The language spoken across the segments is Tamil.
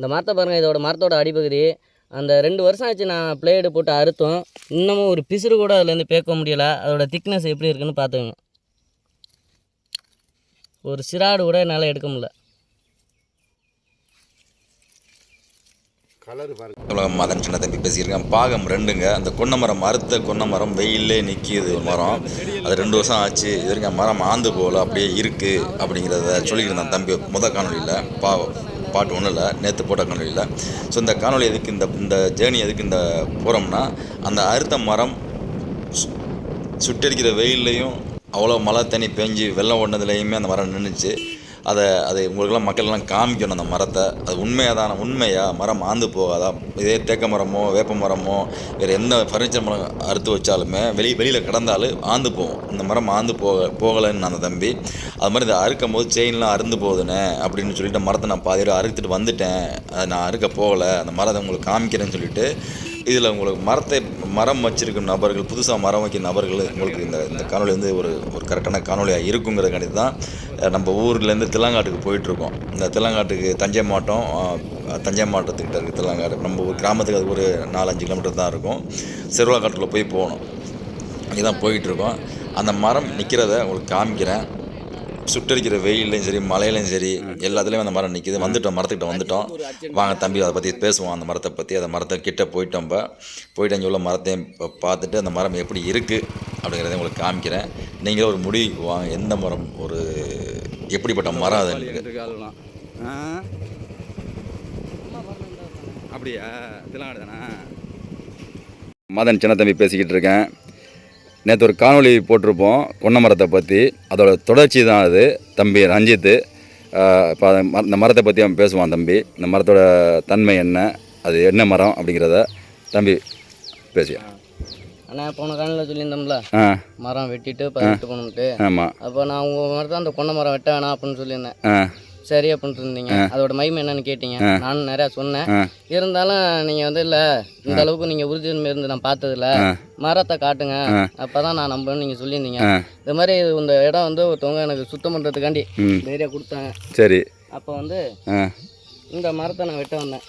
இந்த மரத்தை பாருங்கள் இதோட மரத்தோட அடிப்பகுதி. அந்த ரெண்டு வருஷம் ஆச்சு நான் பிளேடு போட்டு அறுத்தோம். இன்னமும் ஒரு பிசுறு கூட அதுலேருந்து பேக்க முடியல. அதோட திக்னஸ் எப்படி இருக்குன்னு பார்த்துக்கோங்க. ஒரு சிராடு கூட என்னால் எடுக்க முடியல. கலர் பாருங்க. உலகம் மதன் சின்ன தம்பி பேசியிருக்கேன். பாகம் ரெண்டுங்க. அந்த கொன்னை மரம் மறுத்த கொன்னை மரம் வெயிலே நிற்கிது ஒரு மரம். அது ரெண்டு வருஷம் ஆச்சு. இது வரைக்கும் மரம் ஆந்து போகல. அப்படியே இருக்குது அப்படிங்கிறத சொல்லியிருந்தான் தம்பி. முத காணொலியில் பா பாட்டு ஒன்றும் இல்லை நேற்று போட்ட காணொலியில் ஸோ இந்த காணொலி எதுக்கு இந்த இந்த ஜேர்னி எதுக்கு இந்த போகிறோம்னா அந்த அறுத்த மரம் சு- வெயில்லையும் அவ்வளோ மழை தண்ணி பெஞ்சு வெள்ளம் ஓடினதுலேயுமே அந்த மரம் நின்றுச்சு அதை அதை உங்களுக்கெல்லாம் மக்கள்லாம் காமிக்கணும் அந்த மரத்தை. அது உண்மையாக தானே உண்மையாக மரம் ஆந்து போகாதா? இதே தேக்க மரமோ வேப்ப மரமோ வேறு எந்த ஃபர்னிச்சர் மரம் அறுத்து வச்சாலுமே வெளி வெளியில் கடந்தாலும் ஆந்து போகும். இந்த மரம் ஆந்து போக போகலைன்னு அந்த தம்பி. அது மாதிரி இதை அறுக்கும் போது செயின்லாம் அறுந்து போகுதுனே அப்படின்னு சொல்லிட்டு மரத்தை நான் பாதி அறுத்துட்டு வந்துட்டேன். அதை நான் அறுக்க போகலை. அந்த மரத்தை உங்களுக்கு காமிக்கிறேன்னு சொல்லிட்டு இதில் உங்களுக்கு மரத்தை மரம் வச்சிருக்கும் நபர்கள் புதுசாக மரம் வைக்கிற நபர்கள் உங்களுக்கு இந்த இந்த காணொலி வந்து ஒரு ஒரு கரெக்டான காணொலியாக இருக்குங்கிறதுக்காண்டி தான் நம்ம ஊர்லேருந்து தில்லாங்காட்டுக்கு போயிட்டுருக்கோம். இந்த தில்லாங்காட்டுக்கு தஞ்சை மாவட்டம் தஞ்சை மாவட்டத்துக்கிட்ட இருக்குது தில்லாங்காடு. நம்ம ஒரு கிராமத்துக்கு அது ஒரு நாலஞ்சு கிலோமீட்டர் தான் இருக்கும். செருவாக்காட்டில் போய் போகணும். இங்கே தான் போயிட்டுருக்கோம். அந்த மரம் நிற்கிறத உங்களுக்கு காமிக்கிறேன். சுட்டரிக்கிற வெயிலையும் சரி மழையிலையும் சரி எல்லாத்துலேயும் அந்த மரம் நிற்கிது வந்துட்டோம் மரத்துக்கிட்ட வந்துட்டோம். வாங்க தம்பி அதை பற்றி பேசுவோம் அந்த மரத்தை பற்றி அந்த மரத்தை கிட்ட போயிட்டோம் இப்போ. போயிட்டு அங்கே உள்ள மரத்தையும் பார்த்துட்டு அந்த மரம் எப்படி இருக்குது அப்படிங்கிறத உங்களுக்கு காமிக்கிறேன். நீங்களும் ஒரு முடிவுக்கு வாங்க எந்த மரம் ஒரு எப்படிப்பட்ட மரம் அது அப்படியா? தானே மதன் சின்ன தம்பி பேசிக்கிட்டு இருக்கேன். நேற்று ஒரு காணொளி போட்டிருப்போம் கொன்னை மரத்தை பற்றி அதோட தொடர்ச்சி தான் அது தம்பி ரஞ்சித்து இப்போ இந்த மரத்தை பற்றி அவன் பேசுவான் தம்பி. இந்த மரத்தோட தன்மை என்ன? அது என்ன மரம் அப்படிங்கிறத தம்பி பேசியா. அண்ணா போன காலையில் சொல்லியிருந்தோம்ல? மரம் வெட்டிட்டு பதினெட்டு போகணும்ட்டு ஆமாம் அப்போ நான் உங்கள் மரத்தை அந்த கொன்னை மரம் வெட்ட வேணாம் அப்படின்னு சொல்லியிருந்தேன். சரி அப்படின்ட்டு இருந்தீங்க. அதோட மகிமை என்னன்னு கேட்டீங்க. நானும் நிறையா சொன்னேன். இருந்தாலும் நீங்கள் வந்து இல்லை இந்த அளவுக்கு நீங்கள் உறுதித்தன்மை இருந்து நான் பார்த்ததில்ல. மரத்தை காட்டுங்க. அப்பதான் நான் நம்புறேன்னு நீங்கள் சொல்லியிருந்தீங்க. இது மாதிரி இந்த இடம் வந்து ஒருத்தவங்க எனக்கு சுத்தம் பண்ணுறதுக்காண்டி தைரியா கொடுத்தாங்க. சரி. அப்போ வந்து இந்த மரத்தை நான் வெட்ட வந்தேன்.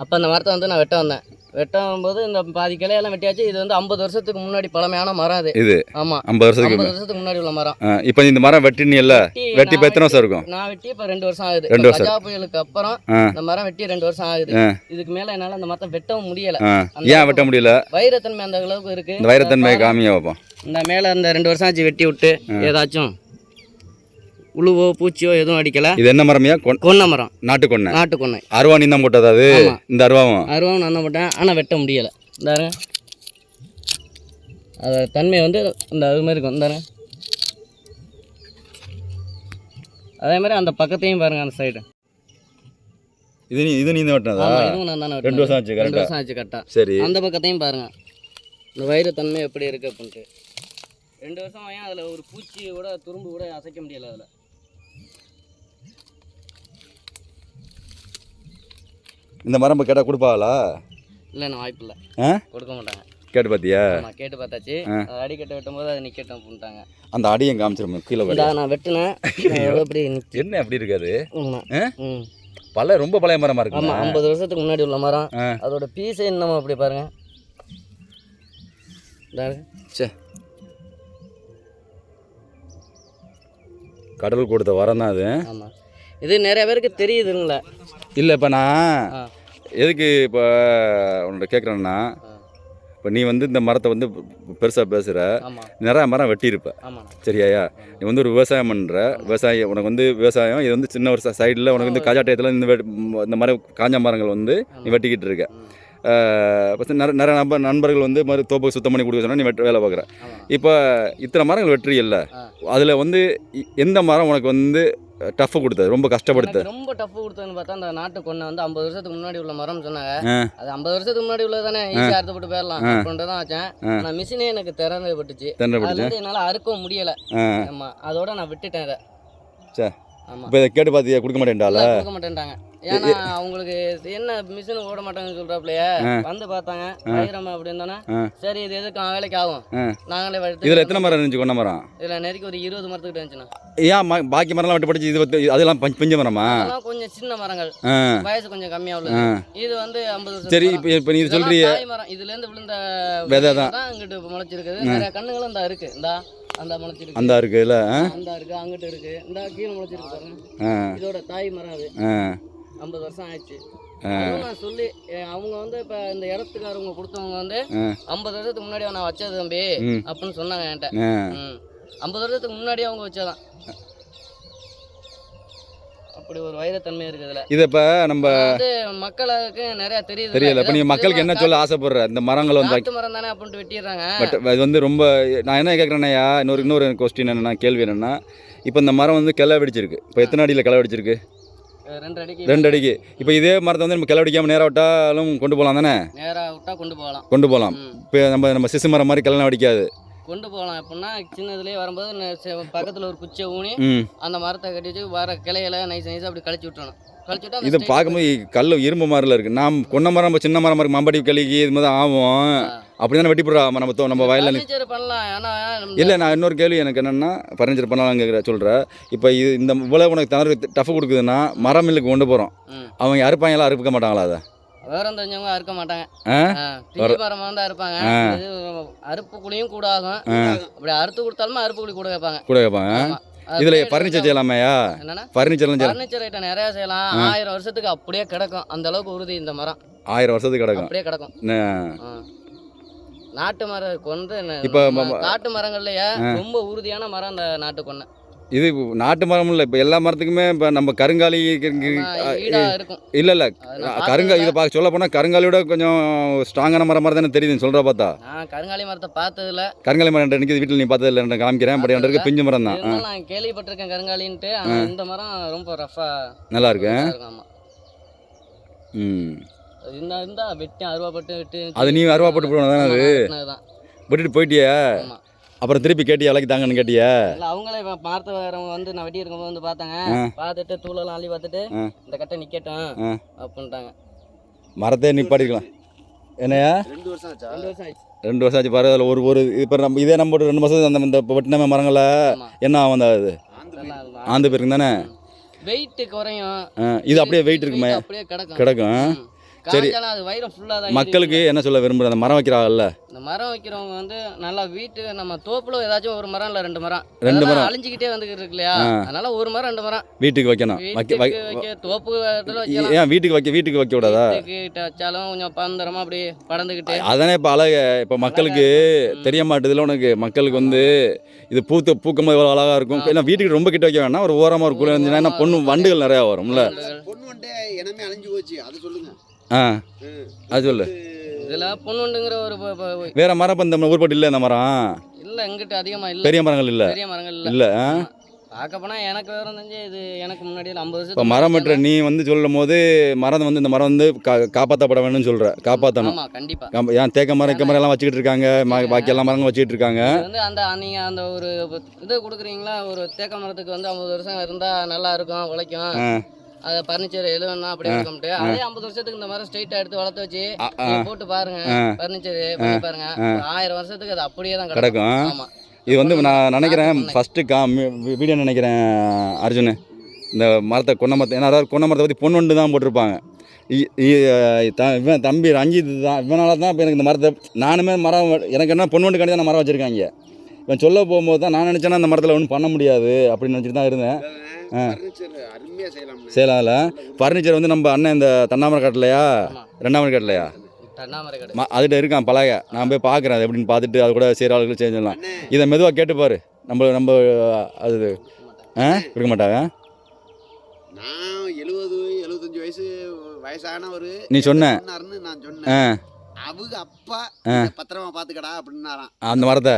அப்போ அந்த மரத்தை வந்து நான் வெட்ட வந்தேன். வெட்ட வரும்போது இந்த பாதி கிளையெல்லாம் வெட்டியாச்சு. இது வந்து ஐம்பது வருஷத்துக்கு முன்னாடி பழமையான மரம் அது. இது ஆமாம் ஐம்பது வருஷத்துக்கு ஐம்பது வருஷத்துக்கு முன்னாடி உள்ள மரம். இப்போ இந்த மரம் வெட்டினியல்ல? வெட்டி இப்போ எத்தனை வருஷம் இருக்கும்? நான் வெட்டி இப்போ ரெண்டு வருஷம் ஆகுது. ரெண்டு வருஷம். கஜா புயலுக்கு அப்புறம். இந்த மரம் வெட்டி ரெண்டு வருஷம் ஆகுது. இதுக்கு மேல என்னால அந்த மரத்தை வெட்டவும் முடியல. அந்த ஏன் வெட்ட முடியல? வைரத்தன்மை அந்த அளவுக்கு இருக்கு. இந்த வைரத்தன்மையை காமிங்க பார்ப்போம் இந்த மேல இந்த ரெண்டு வருஷம் ஆச்சு வெட்டி விட்டு ஏதாச்சும் உழுவோ பூச்சியோ எதுவும் அடிக்கல. இது என்ன மரமையா? கொன் கொன்னை மரம். நாட்டு கொன்னை. நாட்டு கொன்னை. அருவா நீ தான் போட்டதா அது. இந்த அருவாவும்? அருவம் நான் தான் போட்டேன். ஆனால் வெட்ட முடியலை. இந்தாரு அதோட தன்மை வந்து இந்த அது மாதிரி இருக்கும். இந்தாரு அதே மாதிரி அந்த பக்கத்தையும் பாருங்க அந்த சைடு இது நீ இது நீ தான் வெட்டினதா இதுவும் நான் தானே ரெண்டு வருஷம் ஆச்சு ரெண்டு வருஷம் ஆச்சு கரெக்டாக சரி. அந்த பக்கத்தையும் பாருங்க. இந்த வயிறு தன்மை எப்படி இருக்கு அப்படின்ட்டு. ரெண்டு வருஷம் ஏன் அதில் ஒரு பூச்சி கூட துரும்பு கூட அசைக்க முடியல அதில். இந்த மரம் இப்போ கேட்டால் கொடுப்பாங்களா இல்லை நான் வாய்ப்பு இல்லை. ஆ? கொடுக்க மாட்டாங்க. கேட்டு பார்த்தியா நான் கேட்டு பார்த்தாச்சு. அது அடிக்கட்டை வெட்டும் போது அது நிற்கட்டும் அப்படின்ட்டாங்க. அந்த அடியும் காமிச்சிருமே கீழே வர நான் வெட்டினேன். நிற்கி என்ன அப்படி இருக்காது? பல ரொம்ப பழைய மரமா இருக்கு ஆமாம் ஐம்பது வருஷத்துக்கு முன்னாடி உள்ள மரம். அதோட பீஸே இன்னமும் அப்படி பாருங்க. சே கடவுள் கொடுத்த வரம் தான் அது. ஆமாம் இது நிறைய பேருக்கு தெரியுதுங்களா. இல்லை இப்போ நான் எதுக்கு இப்போ உன்கிட்ட கேட்குறேன்னா. இப்போ நீ வந்து இந்த மரத்தை வந்து பெருசாக பேசுகிற நிறைய மரம் வெட்டியிருப்ப. சரியாயா? நீ வந்து ஒரு விவசாயம் பண்ணுற விவசாயி உனக்கு வந்து விவசாயம் இது வந்து சின்ன ஒரு சைடில் உனக்கு வந்து காஜா டயத்தில் இந்த இந்த மாதிரி காஞ்ச மரங்கள் வந்து நீ வெட்டிக்கிட்டு இருக்க. இப்போ நிறைய நிறைய நண்பர் நண்பர்கள் வந்து மாதிரி தோப்பு சுத்தம் பண்ணி கொடுக்க சொன்னா நீ வெட்ட வேலை பார்க்குற. இப்போ இத்தனை மரங்கள் வெட்டுறீல்ல ஆ. அதில் வந்து எந்த மரம் உனக்கு வந்து டஃப் கொடுத்தது ரொம்ப கஷ்டப்படுத்து. எனக்கு ரொம்ப டஃப் கொடுத்ததுன்னு பார்த்தா அந்த நாட்டு கொன்னை வந்து ஐம்பது வருஷத்துக்கு முன்னாடி உள்ள மரம் சொன்னாங்க. அது ஐம்பது வருஷத்துக்கு முன்னாடி உள்ளது தானே ஈஸியாக அறுத்துப்பட்டு போயிடலாம் அப்படின்ட்டு தான் வச்சேன் ஆனால் மிஷினே எனக்கு திறந்து பட்டுச்சு தென்னை அதுல பிடிச்சேன் இருந்து என்னால் அறுக்கவும் முடியல. ஆமாம் அதோட நான் விட்டுட்டேன் அதை சே. ஆமாம் இப்போ இதை கேட்டு பார்த்தியா? கொடுக்க மாட்டேன்டால கொடுக்க மாட்டேன்ட்டாங்க. ஏன்னா அவங்களுக்கு என்ன மிஷின் ஓட மாட்டாங்கன்னு சொல்றாப்லையே. வந்து பார்த்தாங்க. வைரம் அப்படின்னு. சரி இது எதுக்கு? வேலைக்கு ஆகும். நாங்களே எடுத்து இதில் எத்தனை மரம் இருந்துச்சு? கொன்ன மரம்? இதுல நெருக்கி ஒரு இருபது மரத்துக்கிட்ட இருந்துச்சுண்ணா. ஏன் பாக்கி மரம்லாம் வெட்டி படிச்சு இது அதெல்லாம் பஞ்ச மரமா? அதெல்லாம் கொஞ்சம் சின்ன மரங்கள். வயசு கொஞ்சம் கம்மியா. உள்ளது. இது வந்து ஐம்பது சரி இப்போ இப்போ நீ தாய் மரம். இதுல இருந்து விழுந்த விதை தான். இங்கிட்டு முளைச்சிருக்குது. நிறைய கண்ணுங்களும் இந்த இருக்கு. இந்த அந்த முளைச்சிருக்கு. அந்த இருக்குல்ல அந்த இருக்கு அங்கிட்டு இருக்கு. இந்த கீழே முளைச்சிருக்கு பாருங்க. இதோட தாய் மரம் அது. ஐம்பது வருஷம் ஆயிடுச்சு நான் சொல்லி அவங்க வந்து இப்போ இந்த இடத்துக்காரவங்க கொடுத்தவங்க வந்து. ஐம்பது வருஷத்துக்கு முன்னாடி நான் வச்சது தம்பி. அப்படின்னு சொன்னாங்க என்கிட்ட. ஐம்பது வருஷத்துக்கு முன்னாடி அவங்க வச்சதான். அப்படி ஒரு வைரத்தன்மை இருக்குது இதுல. இது இப்போ நம்ம வந்து மக்களுக்கு நிறைய தெரியுது தெரியல. இப்போ நீங்கள் மக்களுக்கு என்ன சொல்ல ஆசைப்படுற? இந்த மரங்களை வந்து காட்டு மரம் தானே அப்படின்ட்டு வெட்டிடுறாங்க. பட் இது வந்து ரொம்ப நான் என்ன கேட்குறேன்னையா இன்னொரு இன்னொரு கொஸ்டின் என்னன்னா கேள்வி என்னன்னா இப்போ இந்த மரம் வந்து கிளை வெடிச்சிருக்கு. இப்போ எத்தனை அடியில் கிளை வெடிச்சிருக்கு? ரெண்டு அடிக்கு. இப்போ இதே மரத்தை வந்து நம்ம கிளை வெடிக்காமல் நேராக விட்டாலும் கொண்டு போகலாம் தானே? நேரா விட்டா கொண்டு போகலாம். கொண்டு போகலாம். இப்போ நம்ம நம்ம சிசு மரம் மாதிரி கிளை வெடிக்காது. கொண்டு போகலாம். எப்படின்னா சின்னதுலேயே வரும்போது பக்கத்துல ஒரு குச்சியை ஊனி அந்த மரத்தை கட்டி வச்சு வர கிளையில நைஸ் நைஸாக அப்படி கழிச்சு விட்டுறணும். இது பார்க்கும்போது கல் இரும்பு மாதிரில இருக்குது நாம் கொன்ன மரம் நம்ம சின்ன மரம் இருக்கு மம்படி கலிக்கு இது மாதிரி ஆகும். அப்படி தானே வெட்டி போடுறா? நம்ம தோ- நம்ம வயலில் இல்லை நான் இன்னொரு கேள்வி எனக்கு என்னென்னா ஃபர்னிச்சர் பண்ணலாம் கேட்குற சொல்கிறேன் இப்போ இது இந்த இவ்வளோ உனக்கு தனது டஃப் கொடுக்குதுன்னா மரம் மில்லுக்கு கொண்டு போகிறோம். அவங்க அறுப்பாங்களா அறுக்க மாட்டாங்களா அதை? விவரம் தெரிஞ்சவங்க அறுக்க மாட்டாங்க. வந்து அறுப்பாங்க. இது அறுப்பு கூலியும் கூட ஆகும் அப்படி அறுத்து கொடுத்தாலுமே அறுப்பு கூலி கூட கேட்பாங்க கூட கேட்பாங்க இதில் பேர் ஃபர்னிச்சர் வந்து- செய்யலாமையா? செய்யலாம். ஃபர்னிச்சர் ஐட்டம் நிறைய செய்யலாம். ஆயிரம் வருஷத்துக்கு அப்படியே கிடக்கும். அந்த அளவுக்கு உறுதி இந்த மரம். ஆயிரம் வருஷத்துக்கு கிடக்கும். அப்படியே கிடக்கும். நாட்டு மரம் கொண்டு ந- இப்ப காட்டு மரங்கள்லயே ரொம்ப உறுதியான மரம் அந்த நாட்டு கொன்னை. இது நாட்டு மரம் இல்லை இப்போ எல்லா மரத்துக்குமே இப்போ நம்ம கருங்காலி இல்லை இல்லை கருங்கா இதை பார்க்க சொல்ல போனால் கருங்காலியோட கொஞ்சம் ஸ்ட்ராங்கான மரம் மாதிரி தானே தெரியுது சொல்கிற பார்த்தா. கருங்காலி மரத்தை பார்த்ததுல கருங்காலி மரம் எனக்கு வீட்டில் நீ பார்த்ததில்ல நான் காமிக்கிறேன். பட் இருக்க பிஞ்சு மரம் தான் நான் கேள்விப்பட்டிருக்கேன் கருங்காலின்ட்டு. இந்த மரம் ரொம்ப ரஃபா நல்லா இருக்கு. ம். இருந்தா இருந்தா வெட்டி அருவாப்பட்டு வெட்டி அது நீ அருவாப்பட்டு போன தானே அது? தான். விட்டுட்டு போயிட்டியா? ஆமா. அப்புறம் திருப்பி கேட்டியா விலைக்கு தாங்கன்னு கேட்டியா? இல்ல அவங்களே இப்ப பார்த்து வரவங்க வந்து நான் வெட்டி இருக்கும்போது வந்து பார்த்தாங்க. பார்த்துட்டு தூளெல்லாம் அள்ளி பார்த்துட்டு. இந்த கட்டை நிக்கட்டும் ஆ. அப்படின்ட்டாங்க. மரத்தை நிப்பாட்டிக்கலாம். என்னையா? ரெண்டு வருஷம் ஆச்சு? ரெண்டு வருஷம் ஆச்சு பாரு அதில் ஒரு ஒரு இப்போ நம்ம இதே நம்ம ஒரு ரெண்டு மாதம் அந்த இந்த வெட்டின மரங்களை என்ன ஆகும் இது? ஆந்து போயிருக்கு. தானே? வெயிட் குறையும். ஆ, இது அப்படியே வெயிட் இருக்குமே. அப்படியே கிடக்கும். கிடக்கும். காய்ச்சாலும் அது வயிறு ஃபுல்லாக தான் மக்களுக்கு என்ன சொல்ல விரும்புகிற அந்த மரம் வைக்கிறாங்கல்ல? இந்த மரம் வைக்கிறவங்க வந்து நல்லா வீட்டு நம்ம தோப்புல ஏதாச்சும் ஒரு மரம் இல்ல ரெண்டு மரம். ரெண்டு மரம். அழிஞ்சுக்கிட்டே வந்துகிட்டு இருக்கு இல்லையா. அதனால ஒரு மரம் ரெண்டு மரம். வீட்டுக்கு வைக்கணும். வைக்க தோப்பு ஏன் வீட்டுக்கு வைக்க வீட்டுக்கு வைக்க கூடாதா வச்சாலும் கொஞ்சம் பந்தரமா அப்படி படந்துக்கிட்டு அதானே இப்போ அழகு. இப்போ மக்களுக்கு தெரிய மாட்டுதுல உனக்கு. மக்களுக்கு வந்து இது பூத்து பூக்கும் போது அழகாக இருக்கும். ஏன்னா வீட்டுக்கு ரொம்ப கிட்ட வைக்க வேணாம். ஒரு ஓரமாக ஒரு குழி இருந்துச்சுன்னா ஏன்னா பொண்ணு வண்டுகள் நிறையா வரும்ல. பொண்ணு வந்துட்டு இனமே அழிஞ்சு போச்சு. அது சொல்லுங்க. ஆ. அது சொல்லு. இதுல பொண்ணுண்டுங்கிற ஒரு வேற மரம் இப்போ இந்த ஊர்பட்டு இல்லை இந்த மரம்? இல்ல எங்கிட்ட அதிகமா இல்ல. பெரிய மரங்கள் இல்லை. பெரிய மரங்கள் இல்ல. இல்லை ஆ. பார்க்க போனா எனக்கு விவரம் தெரிஞ்சு இது எனக்கு முன்னாடி ஐம்பது இப்போ வருஷத்துக்கு மரம் வெட்டுற நீ வந்து சொல்லும் போது மரம் வந்து இந்த மரம் வந்து கா காப்பாற்றப்பட வேணும்னு சொல்கிற காப்பாற்றணும் ஆமா கண்டிப்பா. ஏன் தேக்க மரம் இக்க மரம் எல்லாம் வச்சுக்கிட்டு இருக்காங்க ம- பாக்கி எல்லா மரங்களும் வச்சுக்கிட்டு இருக்காங்க. இது வந்து அந்த நீங்க அந்த ஒரு இது கொடுக்குறீங்களா? ஒரு தேக்க மரத்துக்கு வந்து ஐம்பது வருஷம் இருந்தா நல்லா இருக்கும் உழைக்கும். அதை ஃபர்னிச்சர் எது வேணா அப்படி இருக்கும்ட்டு அதே ஐம்பது வருஷத்துக்கு இந்த மரம் ஸ்ட்ரைட்டா எடுத்து வளர்த்து வச்சு போட்டு பாருங்க பண்ணி பாருங்க. ஆயிரம் வருஷத்துக்கு அது அப்படியே தான் கிடக்கும். ஆமா. இது வந்து நான் நினைக்கிறேன் பண்ணை. ஃபஸ்ட்டு கா வீடியோ நினைக்கிறேன் அர்ஜுன். இந்த மரத்தை கொன்ன மரத்தை ஏன்னா அதாவது கொன்ன மரத்தை பற்றி பொன்வண்டு தான் போட்டிருப்பாங்க. இவன் தம்பி ரஞ்சித் தான் இவனால தான் இப்போ எனக்கு இந்த மரத்தை நானுமே மரம் எனக்கு என்ன பொன்வண்டு கண்டி தான் மரம் வச்சுருக்காங்க இவன் சொல்ல போகும்போது தான் நான் நினச்சேன்னா அந்த மரத்தில் ஒன்றும் பண்ண முடியாது அப்படின்னு நினச்சிட்டு தான் இருந்தேன். ஃபர்னிச்சர் அருமையா செய்யலாம் சேலாவில் ஃபர்னிச்சர் வந்து நம்ம அண்ணன் இந்த தன்னாமரை காட்டலையா? ஆமா. ரெண்டாமரை காட்டலையா? அதுகிட்ட இருக்கான் பழக நான் போய் பார்க்குறேன் அது எப்படின்னு பார்த்துட்டு அது கூட சரி ஆளுகளும் செஞ்சிடலாம் இதை மெதுவாக கேட்டுப்பாரு நம்ம நம்ம அது ஆ? கொடுக்க மாட்டாங்க? நான் எழுபது எழுபத்தஞ்சு வயசு வயசான ஒரு நீ சொன்ன. நான் ஆ. சொன்னேன் அவங்க அப்பா பத்திரமா பாத்துக்கடா அப்படின்னாராம். அந்த மரத்தை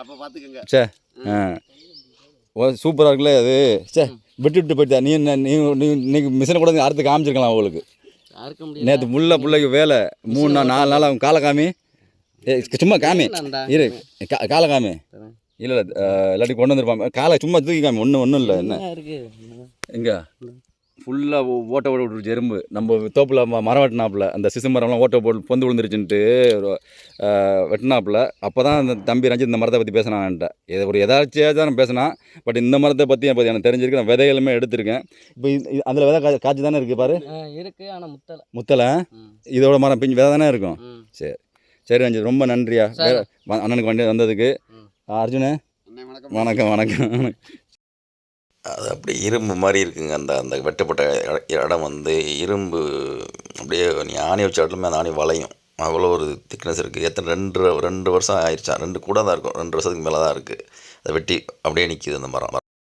அப்ப பாத்துக்கங்க. சே ஓ சூப்பராக இருக்குல்ல அது. சே விட்டு விட்டு போயிட்டா. நீ என்ன நீ நீ இன்னைக்கு மிஷினை கூட அறுத்து காமிச்சிருக்கலாம் அவங்களுக்கு முடியல? நேற்று முள்ள பிள்ளைக்கு வேலை. மூணு நாள் நாலு நாள் அவங்க காலை காமி. சும்மா காமி. இரு காலை காமி. இல்லை இல்லை இல்லாட்டி கொண்டு வந்துருப்பாங்க காலை சும்மா தூக்கி காமி. ஒன்றும் ஒன்றும் இல்லை என்ன? எங்க ஃபுல்லாக ஓட்ட ஓட்ட விட்டுருச்சு எறும்பு. நம்ம தோப்பில் மரம் வெட்டினாப்புல. அந்த சிசு மரம்லாம் ஓட்ட போட்டு பொந்து விழுந்துருச்சுன்ட்டு வெட்டினாப்புல. அப்போ தான் அந்த தம்பி ரஞ்சித் இந்த மரத்தை பற்றி பேசினான் என்கிட்ட. இது ஒரு எதாச்சியாக தான் பேசினான். பட் இந்த மரத்தை பற்றி எனக்கு எனக்கு தெரிஞ்சிருக்கு. நான் விதைகளுமே எடுத்திருக்கேன். இப்போ அதில் விதை கா காய்ச்சி தானே இருக்குது பாரு? ஆ, இருக்கு. ஆனால் முத்தலை முத்தலை இதோட மரம் பிஞ்சு விதை தானே இருக்கும்? சரி. சரி ரஞ்சித் ரொம்ப நன்றியா? அண்ணனுக்கு வண்டி வந்ததுக்கு. அர்ஜுனு? வணக்கம். வணக்கம் வணக்கம். அது அப்படி இரும்பு மாதிரி இருக்குங்க. அந்த அந்த வெட்டப்பட்ட இட- இடம் வந்து இரும்பு அப்படியே நீ ஆணி வச்ச இடத்துலமே அந்த ஆணி வளையும். அவ்வளோ ஒரு திக்னஸ் இருக்குது எத்தனை ரெண்டு ரெண்டு வருஷம் ஆயிடுச்சா ரெண்டு கூட தான் இருக்கும். ரெண்டு வருஷத்துக்கு மேலே தான் இருக்குது அதை வெட்டி அப்படியே நிற்கிது அந்த மரம்